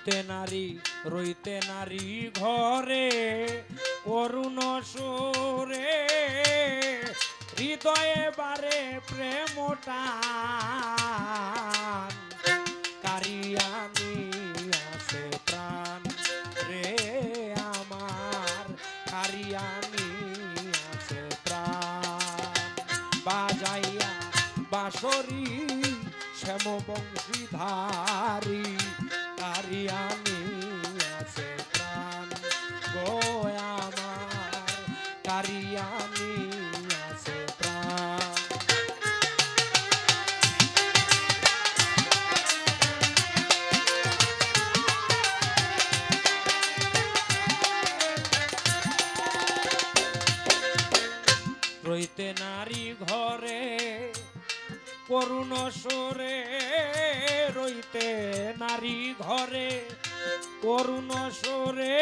রইতে নারী রইতে নারী ঘরে, করুণ সুরে। হৃদয়ে বারে প্রেমটা কারিয়ানি আছে প্রাণ রে আমার। কারিয়ানি আছে প্রাণ। বাজাইয়া বাঁশরি শ্যাম কারিয়ানি আছে প্রাণ। গো আমার কারিয়ানি আছে প্রাণ। রইতে নারী ঘরে করুণ সরে রইতে নারী ঘরে। করুণ সরে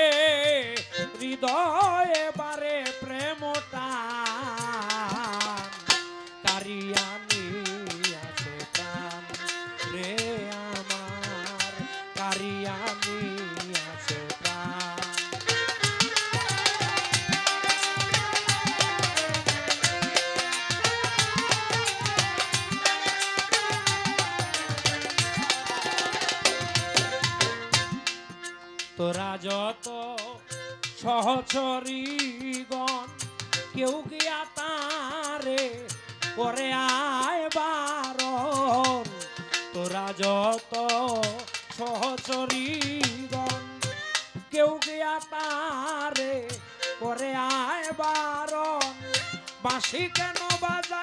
হৃদয়ে বারে প্রেমটা। কারিয়ানি আছে প্রাণ আমার। কারিয়ানি আছে প্রাণ। তোরা যত সহচরীগণ কেউ গিয়া তারে করে আয় বারণ? তোরা যত সহচরীগণ কেউ গিয়া তারে করে আয় বারণ? বাঁশি কেন বাজায়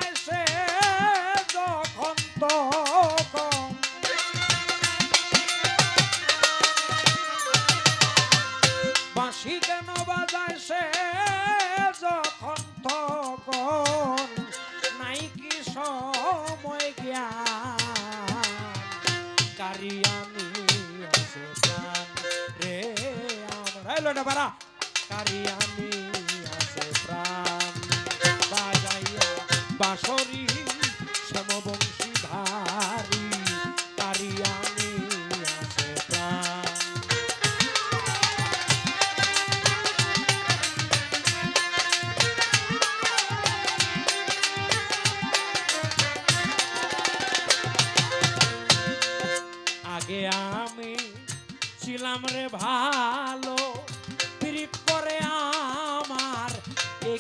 এই লোটা বাড়া কারিয়ানি আছে প্রাণ। বাজাইয়া বাঁশরি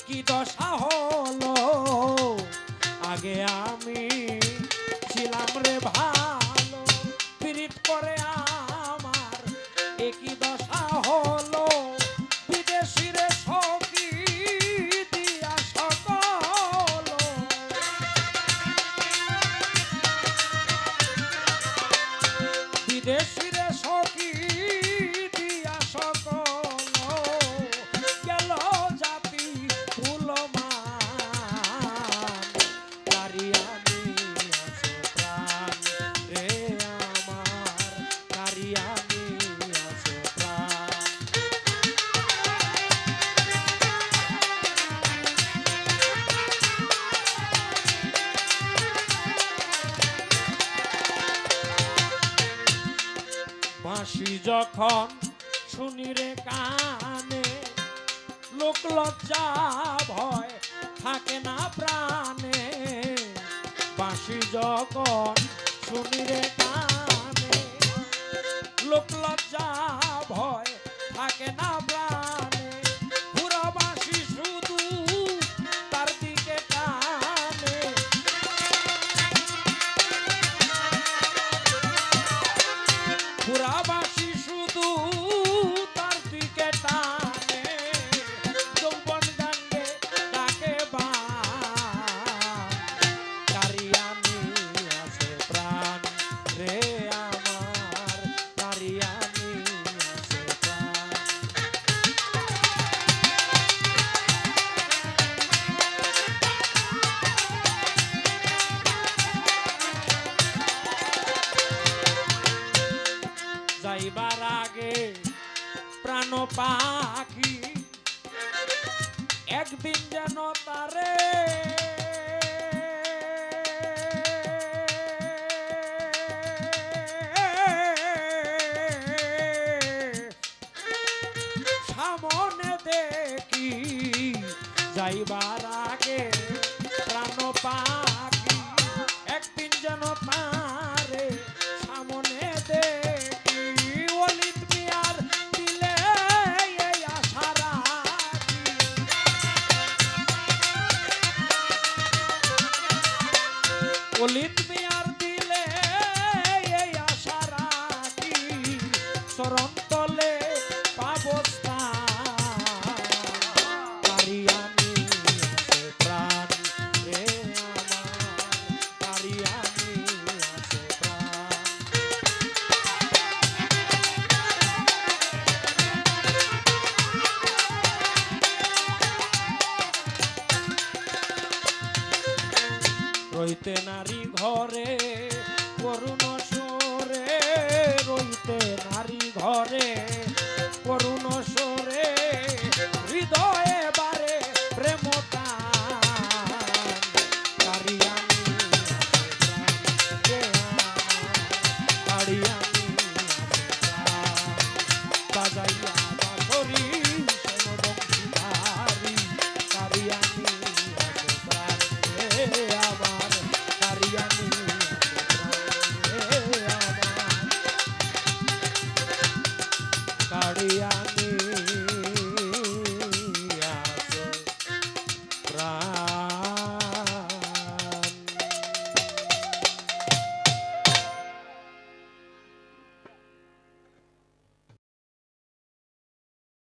একই দশা হলো? আগে আমি ছিলাম রে ভালো, পীড়িত করে আমার একই দশা হলো? বিদেশিরে সখী, দিয়া সকল। বিদেশিরে সখী দিয়া বাঁশি যখন শুনি রে কানে, লোক লজ্জা ভয় থাকে না প্রাণে। বাঁশি যখন শুনি রে কানে, লোক লজ্জা ভয় থাকে না প্রাণে। পাখি। একদিন যেন তারে সামনে দেখি যাইবার রইতে নারী ঘরে করুণ সরে রইতে নারী ঘরে।